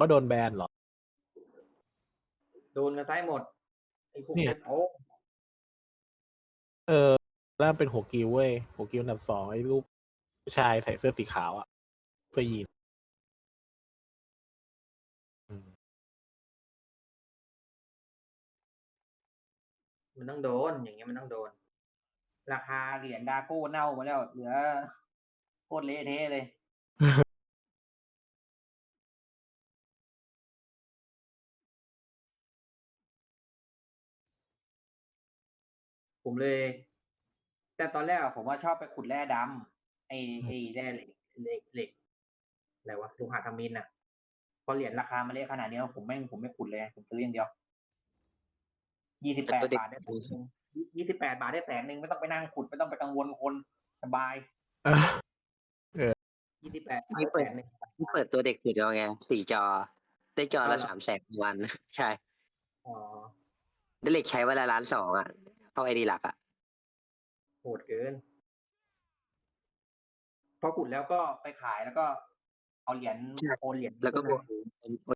ก็โดนแบนเหรอ โดนกันซ้ายหมดไอ้พวกเนี่ย นั้นโอ้เออแล้วมันเป็นหัวกิวเว้ยหัวกิวอันดับสองไอ้รูปผู้ชายใส่เสื้อสีขาวอะเพื่อยีนอืมมันต้องโดน อย่างเงี้ยมันต้องโดน ราคาเหรียญดาโก้เน่าหมาแล้ว เหลือโคตรเละเทะเลย ผมเลย แต่ตอนแรกอะผมว่าชอบไปขุดแร่ดำไอ้ไอ้แร่เหล็กเหล็กเหล็กอะไรวะโลูหะทำมินอะ พอเหรียญราคามาเละขนาดนี้ผมไม่ผมไม่ขุดเลย ผมซื้ออย่างเดียวยี่สิบแปดแต่ตัวเด็กบาทได้แสนหนึ่งยี่สิบแปดบาทได้แสนหนึ่งไม่ต้องไปนั่งขุดไม่ต้องไปกังวลคนสบายเออยี่สิบแปดนี่เปิดแสนหนึ่งที่เปิดตัวเด็กสุดแล้วไงสี่จอ ได้จอเอาเหรละอสามแสนวัน ใช่ อ๋อได้เหล็กใช้เวลาล้านสองอะ เอาไอดีหลักอะโหดเกิน พอขุดแล้วก็ไปขายแล้วก็เอาเหรียญใช่โอนเหรียญแล้วก็บขึ้วนกมา